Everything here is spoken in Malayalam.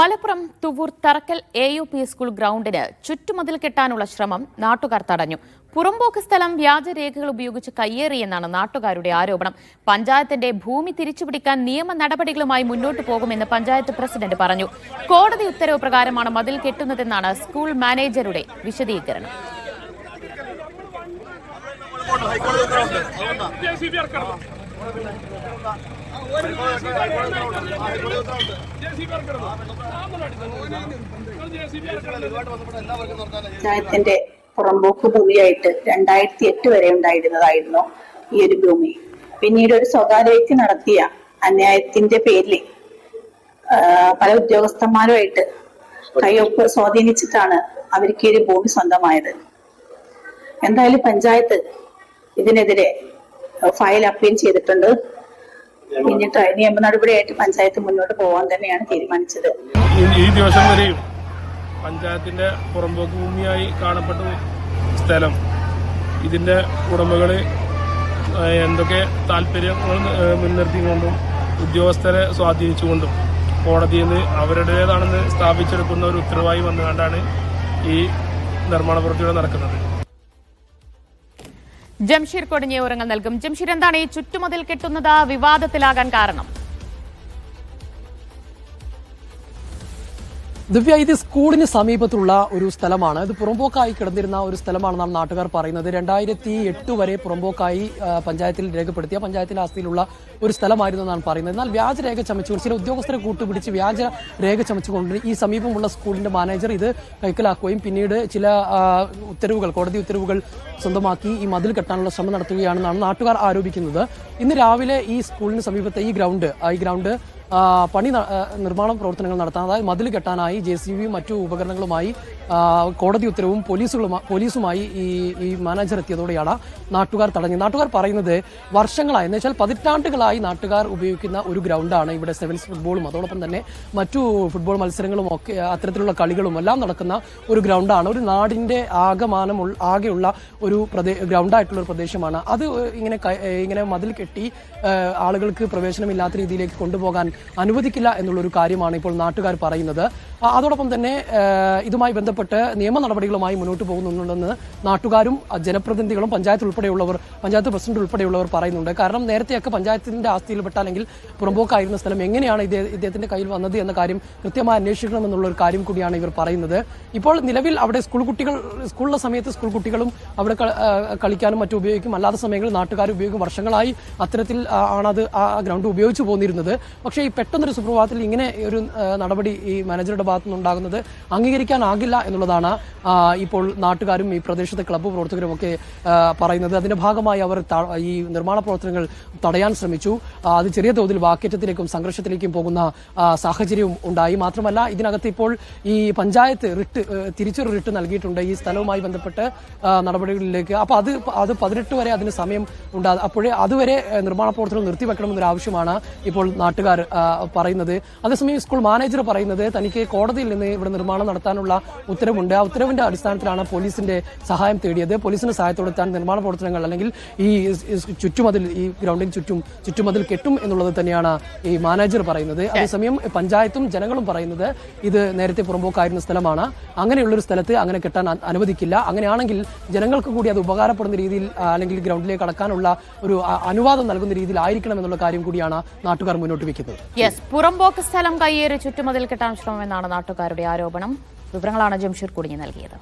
Malappuram Thuvur Tharakkal A U P school ഗ്രൗണ്ടിന് ചുറ്റുമതിൽ കെട്ടാനുള്ള ശ്രമം നാട്ടുകാർ തടഞ്ഞു. പുറമ്പോക്ക് സ്ഥലം വ്യാജരേഖകൾ ഉപയോഗിച്ച് കയ്യേറിയെന്നാണ് നാട്ടുകാരുടെ ആരോപണം. പഞ്ചായത്തിന്റെ ഭൂമി തിരിച്ചുപിടിക്കാൻ നിയമ നടപടികളുമായി മുന്നോട്ടു പോകുമെന്ന് പഞ്ചായത്ത് പ്രസിഡന്റ് പറഞ്ഞു. കോടതി ഉത്തരവ് പ്രകാരമാണ് മതിൽ കെട്ടുന്നതെന്നാണ് സ്കൂൾ മാനേജരുടെ വിശദീകരണം. പഞ്ചായത്തിന്റെ പുറമ്പോക്ക് ഭൂമിയായിട്ട് രണ്ടായിരത്തി എട്ട് വരെ ഉണ്ടായിരുന്നതായിരുന്നു ഈ ഒരു ഭൂമി. പിന്നീട് ഒരു സ്വകാര്യ വ്യക്തി നടത്തിയ അന്യായത്തിന്റെ പേരിൽ പല ഉദ്യോഗസ്ഥന്മാരുമായിട്ട് കൈയൊപ്പ് സ്വാധീനിച്ചിട്ടാണ് അവർക്ക് ഈ ഒരു ഭൂമി സ്വന്തമായത്. എന്തായാലും പഞ്ചായത്ത് ഇതിനെതിരെ ഫയൽ അപ്പീൽ ചെയ്തിട്ടുണ്ട്. പിന്നിട്ട് നിയമ നടപടിയായിട്ട് പഞ്ചായത്ത് മുന്നോട്ട് പോകാൻ തന്നെയാണ് തീരുമാനിച്ചത്. ഈ- ദിവസം വരെയും പഞ്ചായത്തിന്റെ പുറമ്പോക്ക് ഭൂമിയായി കാണപ്പെട്ട സ്ഥലം ഇതിന്റെ ഉടമകൾ എന്തൊക്കെ താല്പര്യങ്ങൾ മുൻനിർത്തിക്കൊണ്ടും ഉദ്യോഗസ്ഥരെ സ്വാധീനിച്ചുകൊണ്ടും കോടതിയിൽ നിന്ന് അവരുടേതാണെന്ന് സ്ഥാപിച്ചെടുക്കുന്ന ഒരു ഉത്തരവായി വന്നുകൊണ്ടാണ് ഈ നിർമ്മാണ പ്രവൃത്തികൾ നടക്കുന്നത്. ജംഷീർ കൊടിഞ്ഞ വിവരങ്ങൾ നൽകും. ജംഷീർ എന്താണ് ഈ ചുറ്റുമതിൽ കെട്ടുന്നത് വിവാദത്തിലാകാൻ കാരണം? ദിവ്യ ഇത് സ്കൂളിന് സമീപത്തുള്ള ഒരു സ്ഥലമാണ്. ഇത് പുറമ്പോക്കായി കിടന്നിരുന്ന ഒരു സ്ഥലമാണെന്നാണ് നാട്ടുകാർ പറയുന്നത്. രണ്ടായിരത്തി എട്ട് വരെ പുറമ്പോക്കായി പഞ്ചായത്തിൽ രേഖപ്പെടുത്തിയ പഞ്ചായത്തിന്റെ ആസ്തിയിലുള്ള ഒരു സ്ഥലമായിരുന്നു എന്നാണ് പറയുന്നത്. എന്നാൽ വ്യാജരേഖ ചമച്ചുകൊണ്ട് ചില ഉദ്യോഗസ്ഥരെ കൂട്ടുപിടിച്ച് വ്യാജ രേഖ ചമച്ചുകൊണ്ട് ഈ സമീപമുള്ള സ്കൂളിന്റെ മാനേജർ ഇത് കൈക്കലാക്കുകയും പിന്നീട് ചില ഉത്തരവുകൾ കോടതി ഉത്തരവുകൾ സ്വന്തമാക്കി ഈ മതിൽ കെട്ടാനുള്ള ശ്രമം നടത്തുകയാണെന്നാണ് നാട്ടുകാർ ആരോപിക്കുന്നത്. ഇന്ന് രാവിലെ ഈ സ്കൂളിന് സമീപത്തെ ഈ ഗ്രൗണ്ട് ഈ ഗ്രൗണ്ട് പണി നിർമ്മാണ പ്രവർത്തനങ്ങൾ നടത്താൻ അതായത് മതിൽ കെട്ടാനായി ജെ സി ബിയും മറ്റു ഉപകരണങ്ങളുമായി കോടതി ഉത്തരവും പോലീസുകളുമായി പോലീസുമായി ഈ ഈ മാനേജർ എത്തിയതോടെയാണ് നാട്ടുകാർ തടഞ്ഞത്. നാട്ടുകാർ പറയുന്നത് വർഷങ്ങളായി. എന്ന് വെച്ചാൽ പതിറ്റാണ്ടുകളായി നാട്ടുകാർ ഉപയോഗിക്കുന്ന ഒരു ഗ്രൗണ്ടാണ് ഇവിടെ സെവൻസ് ഫുട്ബോളും. അതോടൊപ്പം തന്നെ മറ്റു ഫുട്ബോൾ മത്സരങ്ങളും ഒക്കെ അത്തരത്തിലുള്ള കളികളും എല്ലാം നടക്കുന്ന ഒരു ഗ്രൗണ്ടാണ്. ഒരു നാടിന്റെ ആകമാനം ആകെയുള്ള ഒരു പ്രദേ ഗ്രൗണ്ടായിട്ടുള്ള ഒരു പ്രദേശമാണ്. അത് ഇങ്ങനെ ഇങ്ങനെ മതിൽ കെട്ടി ആളുകൾക്ക് പ്രവേശനമില്ലാത്ത രീതിയിലേക്ക് കൊണ്ടുപോകാൻ അനുവദിക്കില്ല എന്നുള്ളൊരു കാര്യമാണ് ഇപ്പോൾ നാട്ടുകാർ പറയുന്നത്. അതോടൊപ്പം തന്നെ ഇതുമായി ബന്ധപ്പെട്ട് നിയമ നടപടികളുമായി മുന്നോട്ട് പോകുന്നുണ്ടെന്ന് നാട്ടുകാരും ജനപ്രതിനിധികളും പഞ്ചായത്ത് ഉൾപ്പെടെയുള്ളവർ പഞ്ചായത്ത് പ്രസിഡന്റ് ഉൾപ്പെടെയുള്ളവർ പറയുന്നുണ്ട്. കാരണം നേരത്തെയൊക്കെ പഞ്ചായത്തിന്റെ ആസ്തിയിൽപ്പെട്ട അല്ലെങ്കിൽ പുറമ്പോക്കായിരുന്ന സ്ഥലം എങ്ങനെയാണ് ഇദ്ദേഹത്തിന്റെ കയ്യിൽ വന്നത് എന്ന കാര്യം കൃത്യമായി അന്വേഷിക്കണം എന്നുള്ള ഒരു കാര്യം കൂടിയാണ് ഇവർ പറയുന്നത്. ഇപ്പോൾ നിലവിൽ അവിടെ സ്കൂൾ കുട്ടികൾ സ്കൂളിലെ സമയത്ത് സ്കൂൾ കുട്ടികളും അവിടെ കളിക്കാനും മറ്റും ഉപയോഗിക്കും. അല്ലാത്ത സമയങ്ങളിൽ നാട്ടുകാർ ഉപയോഗിക്കും. വർഷങ്ങളായി അത്തരത്തിൽ ആണ് ആണത് ആ ഗ്രൗണ്ട് ഉപയോഗിച്ചു പോന്നിരുന്നത്. പക്ഷേ ഈ പെട്ടെന്നൊരു സുപ്രഭാതത്തിൽ ഇങ്ങനെ ഒരു നടപടി ഈ മാനേജറുടെ ഭാഗത്തു നിന്നുണ്ടാകുന്നത് അംഗീകരിക്കാനാകില്ല എന്നുള്ളതാണ് ഇപ്പോൾ നാട്ടുകാരും ഈ പ്രദേശത്തെ ക്ലബ്ബ് പ്രവർത്തകരും ഒക്കെ പറയുന്നത്. അതിന്റെ ഭാഗമായി അവർ ഈ നിർമ്മാണ പ്രവർത്തനങ്ങൾ തടയാൻ ശ്രമിച്ചു. അത് ചെറിയ തോതിൽ വാക്കേറ്റത്തിലേക്കും സംഘർഷത്തിലേക്കും പോകുന്ന സാഹചര്യവും ഉണ്ടായി. മാത്രമല്ല ഇതിനകത്ത് ഇപ്പോൾ ഈ പഞ്ചായത്ത് റിട്ട് തിരിച്ചൊരു റിട്ട് നൽകിയിട്ടുണ്ട് ഈ സ്ഥലവുമായി ബന്ധപ്പെട്ട് നടപടികളിലേക്ക്. അപ്പോൾ അത് അത് പതിനെട്ട് വരെ അതിന് സമയം ഉണ്ടാ അപ്പോഴേ അതുവരെ നിർമ്മാണ പ്രവർത്തനം നിർത്തിവെക്കണമെന്നൊരു ആവശ്യമാണ് ഇപ്പോൾ നാട്ടുകാർ പറയുന്നത്. അതേസമയം സ്കൂൾ മാനേജർ പറയുന്നത് തനിക്ക് കോടതിയിൽ നിന്ന് ഇവിടെ നിർമ്മാണം നടത്താനുള്ള ഉത്തരവുണ്ട്. ആ ഉത്തരവിന്റെ അടിസ്ഥാനത്തിലാണ് പോലീസിന്റെ സഹായം തേടിയത്. പോലീസിന്റെ സഹായത്തോടെ താൻ നിർമ്മാണ പ്രവർത്തനങ്ങൾ അല്ലെങ്കിൽ ഈ ചുറ്റുമതിൽ ഈ ഗ്രൗണ്ടിന് ചുറ്റും ചുറ്റുമതിൽ കെട്ടും എന്നുള്ളത് തന്നെയാണ് ഈ മാനേജർ പറയുന്നത്. അതേസമയം പഞ്ചായത്തും ജനങ്ങളും പറയുന്നത് ഇത് നേരത്തെ പുറമ്പോക്കായിരുന്ന സ്ഥലമാണ്. അങ്ങനെയുള്ളൊരു സ്ഥലത്ത് അങ്ങനെ കെട്ടാൻ അനുവദിക്കില്ല. അങ്ങനെയാണെങ്കിൽ ജനങ്ങൾക്ക് കൂടി അത് ഉപകാരപ്പെടുന്ന രീതിയിൽ അല്ലെങ്കിൽ ഗ്രൗണ്ടിലേക്ക് കടക്കാനുള്ള ഒരു അനുവാദം നൽകുന്ന രീതിയിൽ ആയിരിക്കണം എന്നുള്ള കാര്യം കൂടിയാണ് നാട്ടുകാർ മുന്നോട്ട് വെക്കുന്നത്. യെസ് പുറമ്പോക്ക് സ്ഥലം കയ്യേറി ചുറ്റുമതിൽ കെട്ടാൻ ശ്രമമെന്നാണ് നാട്ടുകാരുടെ ആരോപണം വിവരങ്ങളാണ് ജംഷീർ കുടുങ്ങി നൽകിയത്